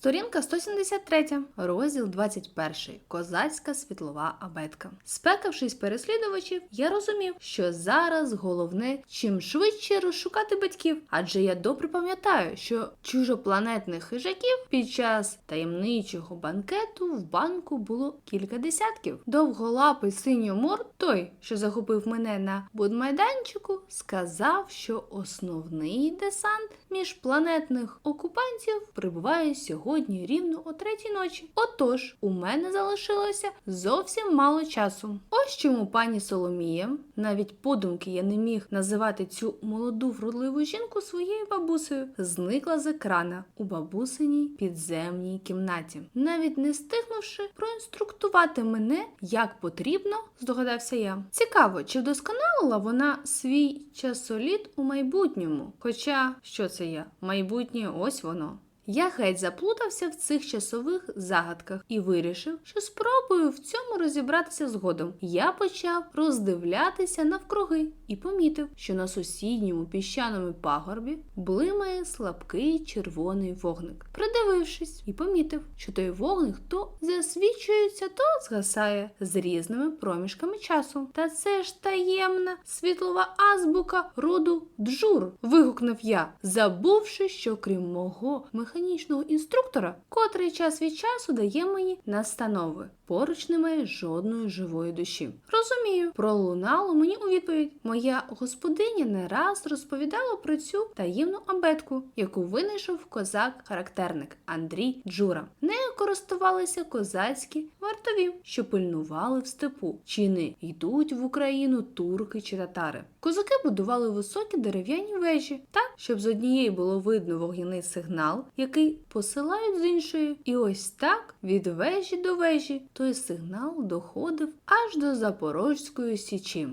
Сторінка 173, розділ 21. Козацька світлова абетка. Спекавшись переслідувачів, я розумів, що зараз головне чим швидше розшукати батьків, адже я добре пам'ятаю, що чужопланетних хижаків під час таємничого банкету в банку було кілька десятків. Довголапий синьомор, той, що захопив мене на будмайданчику, сказав, що основний десант міжпланетних окупантів прибуває сьогодні рівно о третій ночі. Отож, у мене залишилося зовсім мало часу. Ось чому пані Соломія, навіть подумки я не міг називати цю молоду вродливу жінку своєю бабусею, зникла з екрана у бабусиній підземній кімнаті, навіть не встигнувши проінструктувати мене, як потрібно, здогадався я. Цікаво, чи вдосконалила вона свій часоліт у майбутньому? Хоча що це я? Майбутнє ось воно. Я геть заплутався в цих часових загадках і вирішив, що спробую в цьому розібратися згодом. Я почав роздивлятися навкруги і помітив, що на сусідньому піщаному пагорбі блимає слабкий червоний вогник. Придивившись і помітив, що той вогник то засвічується, то згасає з різними проміжками часу. Та це ж таємна світлова азбука роду Джур. вигукнув я, забувши, що крім мого механічного інструктора, котрий час від часу дає мені настанови. Поруч немає жодної живої душі. Розумію, пролунало мені у відповідь. Моя господиня не раз розповідала про цю таємну абетку, яку винайшов козак-характерник Андрій Джура. Нею користувалися козацькі вартові, що пильнували в степу, чи не йдуть в Україну турки чи татари. Козаки будували високі дерев'яні вежі, так, щоб з однієї було видно вогняний сигнал, який посилають з іншої. І ось так від вежі до вежі той сигнал доходив аж до Запорозької січі.